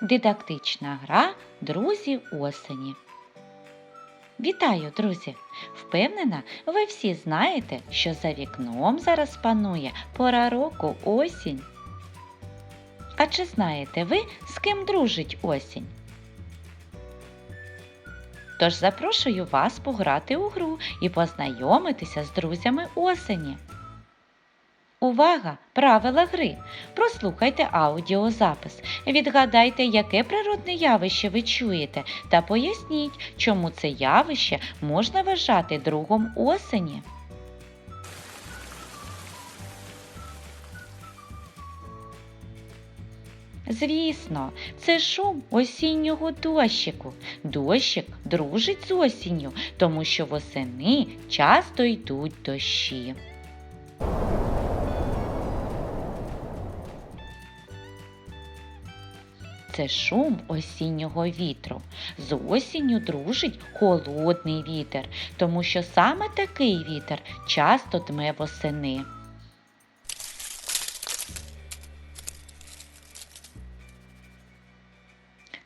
Дидактична гра Друзі осені. Вітаю, друзі! Впевнена, ви всі знаєте, що за вікном зараз панує пора року осінь. А чи знаєте ви, з ким дружить осінь? Тож запрошую вас пограти у гру і познайомитися з друзями осені. Увага! Правила гри! Прослухайте аудіозапис. Відгадайте, яке природне явище ви чуєте, та поясніть, чому це явище можна вважати другом осені. Звісно, це шум осіннього дощику. Дощик дружить з осінню, тому що восени часто йдуть дощі. Це шум осіннього вітру. З осінню дружить холодний вітер, тому що саме такий вітер часто дме восени.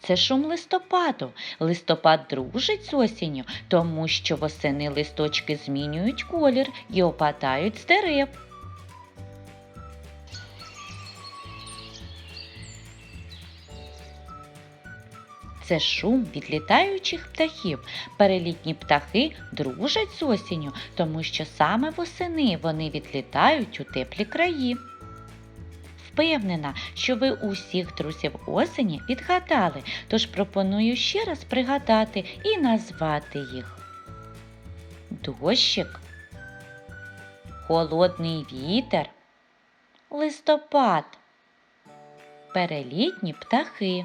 Це шум листопаду. Листопад дружить з осінню, тому що восени листочки змінюють колір і опадають з дерев. Це шум відлітаючих птахів. Перелітні птахи дружать з осінню, тому що саме восени вони відлітають у теплі краї. Впевнена, що ви усіх друзів осені відгадали, тож пропоную ще раз пригадати і назвати їх. Дощик, холодний вітер, листопад, перелітні птахи.